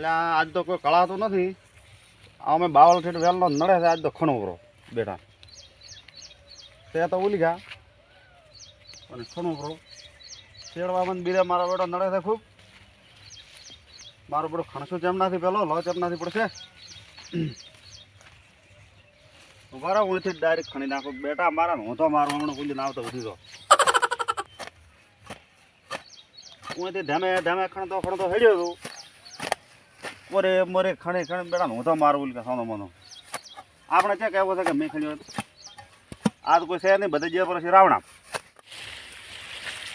એટલે આજ તો કોઈ કળાતું નથી. અમે બાવળ ઠેઠ વહેલો નડે છે, આજ તો ખણું બેટા તે તો ઉલી ગયા અને ખણું કરો શેડવામાં બીજા મારા બેટો નડે છે ખૂબ. મારો બેટો ખણશું ચેમનાથી પેલો, લો ચેમનાથી પડશે. મારા ઊંચી ડાયરેક્ટ ખણી નાખો. બેટા, મારા હું તો મારો, હમણાં કુંજી આવતો ઉઠી તો હું અહીંથી ધેમે ધેમે ખણતો ખણતો હેડ્યો હતો મોરે મોરે ખણે ખણે બેટા હું તો મારું કે સોનો મનો. આપણે છે કહેવો છે કે મેં ખણ્યો આ તો કોઈ છે નહીં બધે જે પર છે રાવણા.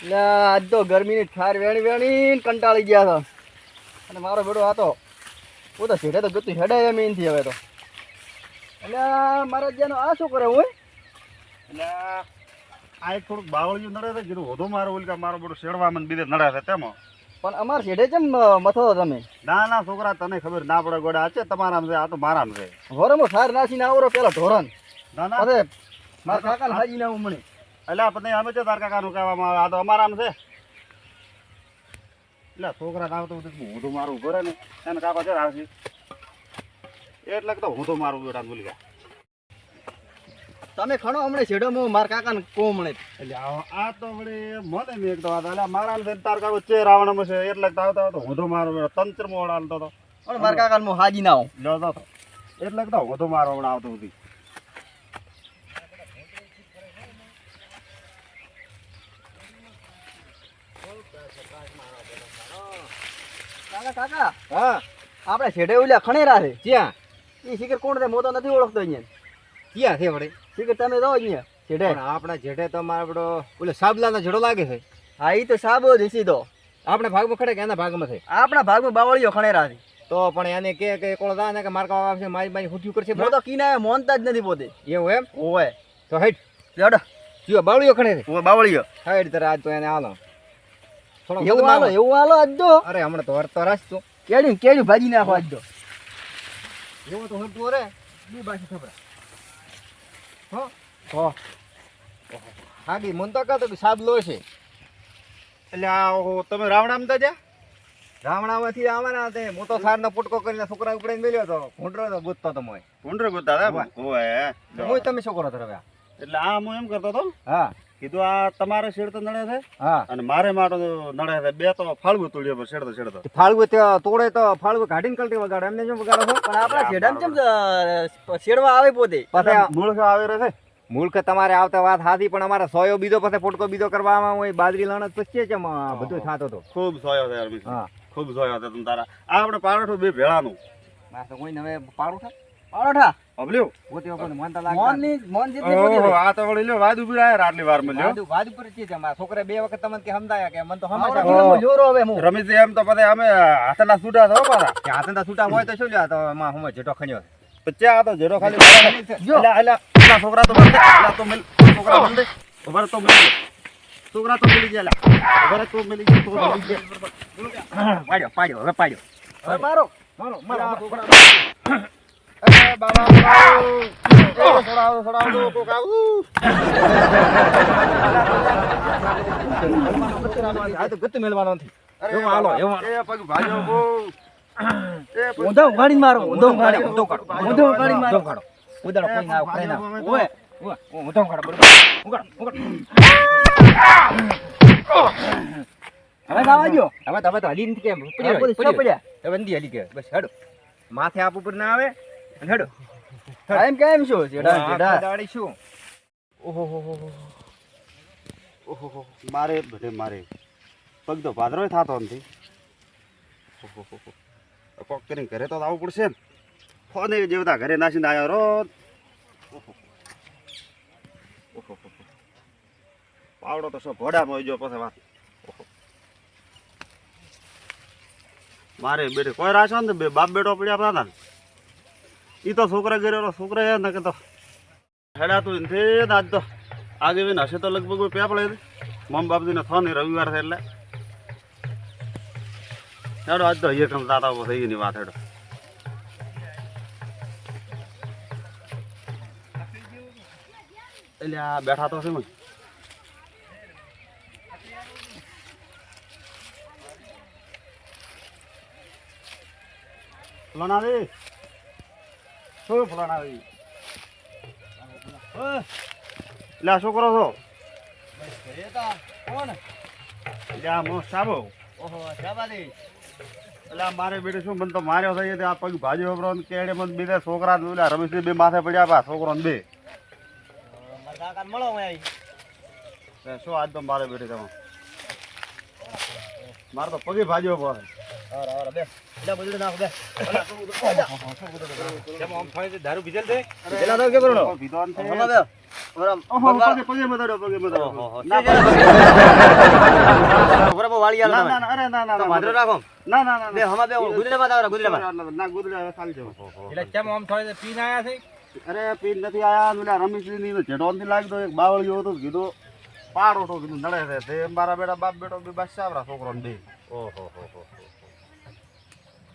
એટલે આજ તો ગરમીની ઠાર વેણી વેણી કંટાળી ગયા હતા અને મારો બેડો હતો હું તો છેડે તો ગતું હેડે એમ એનથી હવે તો. એટલે મારા જ્યાંનો આ શું કરે હું એટલે આ એક થોડુંક બાવળિયું નડે છે જેનું વધુ મારું કે મારો બધું શેડવામાં બીજે નડે છે તેમાં. પણ અમાર સીધે કેમ મથો તમે? ના ના છોકરા તને ખબર ના પડે ગોડા. છે તમારા છે આ તો મારા છે. ઘોરમાં સાર નાસીને આવરો પેલા ઢોરણ. ના ના. અરે મારા કાકાને હાજી ના ઉમણે એટલે આપણે અમે છે તાર કાકાનું કહેવામાં આવે. આ તો અમારામાં છે. એટલે છોકરા ના આવતો હું તો મારું રહે ને એને કાકા છે. આવશે એટલે તો હું તો મારું બેટા ભૂલી ગયા. તમે ખણો હમણાં છેડો હું મારા કાકાને કોમણે એટલે આ તો વળી મને મેં એક તો વાત એટલે મારા ને તાર કાકો ચે રાવણમાં છે એટલે કે આવતો હતો હોધો મારો તંત્ર મોડ હાલતો હતો. પણ મારા કાકાને હું હાજી ના લેતો તો એટલે કે તો હોધો મારો હમણાં આવતો હતી કાકા કાકા હા? આપણે છેડે ઓલ્યા ખણેરા છે. ક્યાં? એ શિખર કોણ છે મો તો નથી ઓળખતો અહીંયા. ક્યાં છે વડે શિખર તમે રહો અહીંયા સીધે આપણા જેઠે તો આપણો ઓલો સાબલાનો જડો લાગે છે. હા એ તો સાબો જ સીધો આપણા ભાગમાં ખડે કે એના ભાગમાં છે? આપણા ભાગમાં બાવળીઓ ખણેરા છે. તો પણ એને કે કે કોળ દા ને કે મારકા આવશે મારી મારી હુટ્યું કરશે તો કિનાએ મોનતા જ નથી પોતે. એવું એમ? હોય તો હેડ. જડો જો બાવળીઓ ખણે છે. ઓવે બાવળીઓ. હેડ તારે આજ તો એને હાલો. થોડો એવું હાલો એવું હાલો આજ તો. અરે હમણાં તો હરતો રાસ તો. કેડી કેડી ભાજી નાખો આજ તો. એવું તો હરતું રે બી બાકી ખબર. હો. હો. હાગી મન તો કહેતો કે સાબલો છે. એટલે આ તમે રાવણામાં તો જ્યાં? રામણામાંથી આવવાના તે હું તો સારનો પુટકો કરીને છોકરા ઉપડે મેલ્યો તો. તો ગોતતો તો મોય ઘૂંટરો ગોતા હતા? ઓય હું તમે છોકરો હતો તમે એટલે આ હું એમ કરતો હતો? હા. કીધું આ તમારે શેડતો નડે છે? હા. અને મારે માટે નડે છે. બે તો ફાળવું તોડ્યો પર શેડતો શેડતો ફાળવું તોડે તો ફાળવું કાઢીને કલટી વગાડે. એમને શું વગાડો પણ આપણા છેડામાં કેમ શેડવા આવે પોતે? પછી મૂળ આવે રહે છે? મૂળ તમારે આવતા વાત હાથી પણ અમારે સોયો બીજો પાસે પોટકો બીજો કરવામાં હોય બાજરી લણત પછી છે બધું થતો હતો ખૂબ સોયો યાર હા. ખૂબ સોયો થાય તમે તારા. આ આપણે પારઠું બે ભેળાનું. મારે તો કોઈને મોનની મોન ઓહો આ તો વળી લ્યો વાદ ઊભી રહ્યા આટલી વારમાં લ્યો. વાદ વાદ ઉપર છે છે મારા છોકરા બે વખત તમને કે સમજાયા કે મન તો હંમેશા જોરો હવે હું. રમીશ એમ તો પછી અમે હાથના છૂટા થયો પાછા. કે હાથે છૂટા હોય તો શું લ્યા તો એમાં હું જેટો ખણ્યો પછી આ તો ખાલી એલા એલા એલા છોકરા તો બંધ એલા તો મિલ છોકરા બંધ ઊભા તો મિલ છોકરા તો મિલી ગયા ઊભા તો મિલી ગયા તો મિલી ગયા. પાડ્યો પાડ્યો હવે પાડ્યો. હવે મારો મારો મારા ઊંધો ઉઘાડી મારો ઊંધો ઉઘાડી ઊંધો કાઢો ઊંધો ઉઘાડી મારો કાઢો ઉદાડો કોઈ ના ઉખડે ના ઓવે ઊંધો કાઢો બરોબર ઉગાડ ઉગાડ હવે ગાવા જો હવે તો તો હલી નથી કેમ હવે પોતે પડ્યો, સો પડ્યા હવે નથી હલી કે બસ હેડો માથે આપ ઉપર ના આવે હેડો. ટાઈમ કેમ શું જેડા જેડા દાડી શું ઓહો ઓહો મારે બધે મારે. પગ તો પાદરો થતો નથી. ઓહો કોક કરીને ઘરે તો આવવું પડશે ને. ફોને જેવતા ઘરે નાસીને આવ્યો રો ઓહો. ઓહો. પાવડો તો શું ભોડામાં આવી ગયો પછી વાત. ઓહો. મારે બેટે કોઈ રાશો ને બે બાપ બેટો પડ્યા હતા ને. એ તો છોકરા ગયેલો છોકરા યાદ ના કે તો હેડાતું નથી આજ તો આગે બી હશે તો લગભગ પેપડે મમ બાપજીને થો નહીં રવિવાર છે એટલે. હેડો, આજ તો અહીંયા કમ દાદા ઊભો થઈ ગઈ વાત હેડો. એટલે આ બેઠા તો છે મને રે શું એટલે શું કરો છો? સાબો. એટલે મારે બેટે શું મને તો માર્યો થઈ આ પગ ભાજી વપરો કેડે મને બે છોકરા ઓલા રમેશ બે માથે પડ્યા પા, છોકરો બે. મળો શું આજ તો મારે બેટે તમે મારે તો પગે ભાજી પડે હાર હાર બે. એટલે બધું નાખ બે. દારૂ પીધેલ છે પેલા તો કે કરો વિદ્વાન છે હમણાં બે બરાબર પગે પગે મદાડ્યો પગે. મદાડ્યો ના બરાબર વાળી ના ના ના, અરે ના ના તો ના રાખો. ના ના ના બે હમણાં બે ગુજરામાં આવરા ગુજરામાં ના ગુદડા ખાલી જવું. એટલે કેમ આમ થોડે પીને આયા છે? અરે પીન નથી આયા. ને ઓલા રમેશજી ની જેટોનથી લાગતો એક બાવળિયો હતો કીધો પાડો તો કીધું નડે છે. તે મારા બેટા બાપ બેટો બે બસ છોકરો ને બે.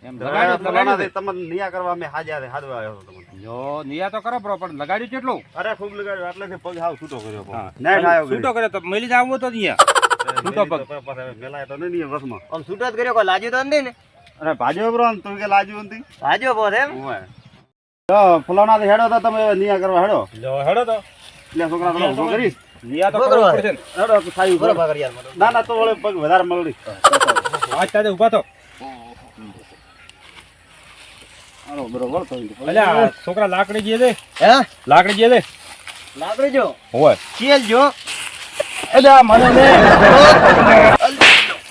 ફલાણા લગાડ્યું તમને નિયા કરવા મેં હાજર હાજવા આવ્યો તમને. જો નિયા તો કરો બરો પણ લગાડ્યું કેટલું અરે ખૂબ લગાડ્યું એટલે પગ હાવ છૂટો કર્યો ના આવ્યો છૂટો કર્યો તો મેલી જાવ તો નિયા. છૂટો પગ. મેલાય તો નહીં વસમાં. આમ છૂટો જ કર્યો કોઈ લાજ્યો તો નહીં ને? અરે ભાજ્યો બરો ને તું કે લાજ્યું નથી? લાજ્યો બહુ એમ? તો ફલાણા હેડો તો તમે નિયા કરવા હેડો. જો હેડો તો. એટલે છોકરા કરી. નિયા તો ને. હેડો સાયું બરાબર યાર ના ના તો વળે પગ વધારે મળી આજ તારે ઊભા તો હાલો બરોબર તો એટલે છોકરા લાકડી જે હે? લાકડી જે છે. લાકડી જો? હોય. ચેલ જો? એટલે મને ને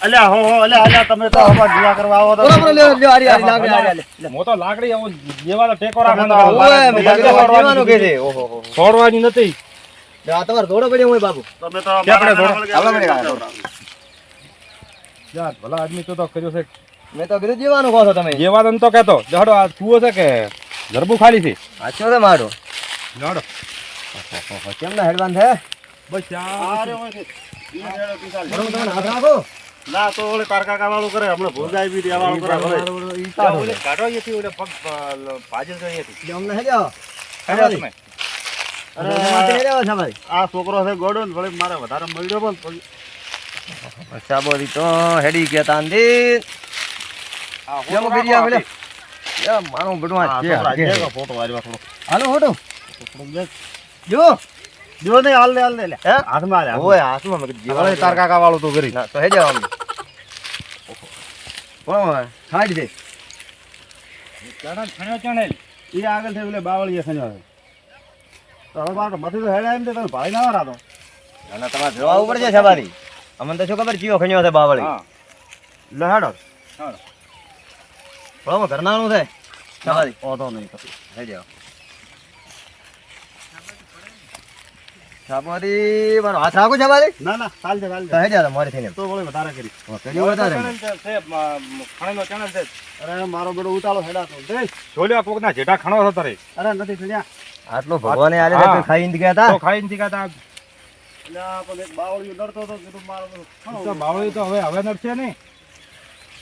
અલ્યા હો હો અલ્યા અલ્યા તમે તો હવે કરવા આવો તો. બરાબર લ્યો લ્યો આરી આરી લાકડી આરી આરી. હું તો લાકડી આવું જેવા ટેકો તમે તો ઓય મેં લાકડી કે છે? ઓહો હો છોડવાની નથી. આ તમારે દોડો પડ્યો હોય બાબુ. તમે તો યાર ભલા આદમી તો તો કર્યો છે. મેં તો કીધું જીવાનું કહો છો તમે. જેવા તો કહેતો. જડો આ તું છે કે ગરબું ખાલી છે. આછો છે મારો? જડો. કેમ ના હેડવાન છે? બસ આરે ઓય પિસાલ. ના તો ઓલે તાર કાકા વાળું કરે. હમણાં ભોજાઈ બી ત્યાં વાળું કરે ઓલે છે. કાઢો અહીંયાથી ઓલે પગ ભાજલ તો અહીંયાથી એટલે હે હેડ્યો હેડો. તમે. અરે આ છોકરો છે ગોડો ને વળી મારે વધારે મળ્યો પણ સાબોરી તો હેડી ગયા તાંદી આ કેમ ફોટો લે. મારો બડવા આ છે. ફોટો વાળવા થોડો. હાલો ફોટો. જો. જો ને હાલ લે હાલ લે હે? હાથમાં લે ઓય હાથમાં. મેં કીધું વળી તાર કાકા વાળું તો કરી. તો હેડ્યો અમને ઓહો હાડ દે. ચણેલ, ચણે. ચણેલ. ઈ આગળ થઈ ઓલે બાવળીએ છે તો હવે મારે મથી તો હેડા એમ તે ભાઈ ના રાતો અને તમારે જોવા ઉપર છે સવારી. અમને તો શું ખબર જીઓ ખણ્યો છે બાવળી? હા. લે હેડો. બરાબર ઘરનાનું છે. સવારી ઓતો નહીં તો હેડ્યો સાબોરી મારો હાથ રાખો સવારી ના ના ચાલશે ચાલશે હેડ્યો તો મોરે થઈને. તો વળી વધારે કરી. કર્યું વધારે છે, છે, મ, છે. અરે મારો બેડો ઉતાળો હેડાતો દે. જોલ્યો કોકના જેઠા ખણો હતો તારે. અરે નથી આટલો ભગવાને આલે. તો ખાઈને ગયા તા. તો ખાઈને થી કાતા એટલે પણ એક કીધું મારો બેડો તો બાવળી તો હવે હવે નડશે નહીં.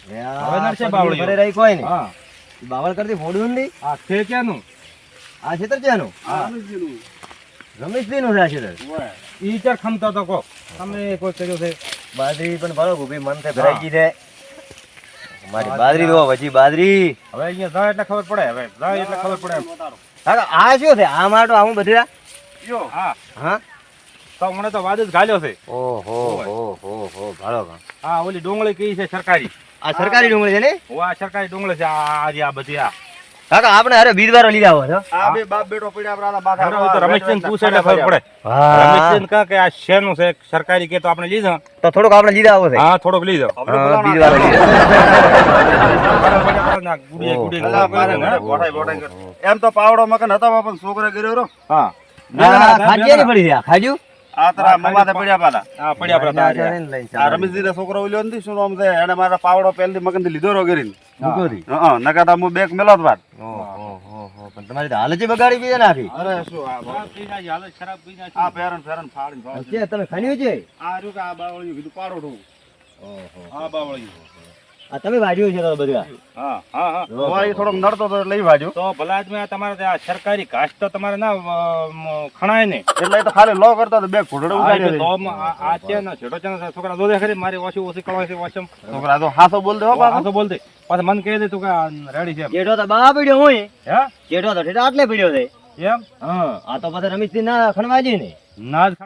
હવે નડશે બાવળીઓ. ભરે રહી કોઈ નહીં. હા. બાવળ કરતી ફોડ્યું નહીં આ છે ક્યાંનું? આ ખેતર છે એનું આ નું છે આ ખેતર ઈ ચાર ખમતો તો કો તમે કોઈ કર્યો છે. બાજરી પણ બરો ઊભી મન તે ભરાઈ ગઈ છે. મારી બાજરી પછી બાજરી. હવે અહીંયા જાય એટલે ખબર પડે હવે જાય એટલે ખબર પડે હા આ શું છે? આ માટો આવું બધા? યો. હા. હા? તો મને તો વાદ જ ગાલ્યો છે. ઓહો હો હો હો ભાળ. આ ઓલી ડુંગળી કઈ છે સરકારી? આ સરકારી ડુંગળી છે ને? હું આ સરકારી ડુંગળી છે આ આ જે આ બધી આ. કાકા આપણે અરે બીજવારો લીધા હોય છો આ બે બાપ બેટો પડ્યા આપણા માથા હવે તો રમેશચંદ પૂછે એટલે ખબર પડે. રમેશચંદ કહે કે આ શેનું છે સરકારી કે તો આપણે લીધો. તો થોડોક આપણે લીધા આવો છે. હા થોડોક લીધો. હા, બીજવારો લીધા. એમ તો પાવડો મકાન હતા પણ છોકરો કર્યો રો હા. હા ની પડી ગયા ખાજુ આ તારા મમાથે પડ્યા પાલા હા પડ્યા આપણા તારે. આ. રમેશજી છોકરો ઓલ્યો નથી શું નામ છે? એને મારા પાવડો પહેલથી મગન લીધો રો કરીને. હા. બેગ મેલોત વાત. ઓહો હો હો પણ તમારી હાલત બગાડી નાખી. અરે શું હાલત ખરાબ પી નાખી. આ પેરન પેરન ફાડીને ફાડીને. તમે ખાન્યું છે? આ રહ્યું આ બાવળિયું કીધું પાડો. ઓહો. આ બાવળિયું. આ તમે વાડ્યું છે બધા. હા હા હા. થોડોક નડતો તો લઈ વાજ્યો. તો ભલા આ તમારે ત્યાં સરકારી ઘાસ તો તમારે ના ખણાય ને. એટલે તો ખાલી લો કરતો તો બે ઘોડડો આ ઉગાડી તો આ આ છે ને છેડો છે ને છોકરા દોડે ખરી મારી ઓછી ઓછી કળવાય છે ઓછમ. છોકરા તો હાસો બોલ દે હો બા પાછો. તો બોલ દે પાછા મન કહી દે તું કે રેડી છે. જેઠો તો બા પડ્યો હોય. હે? જેઠો તો ઠેઠા આટલે પડ્યો છે. એમ? હા. આ તો પાછા રમેશથી ના ખણવા જઈએ ને. ના જ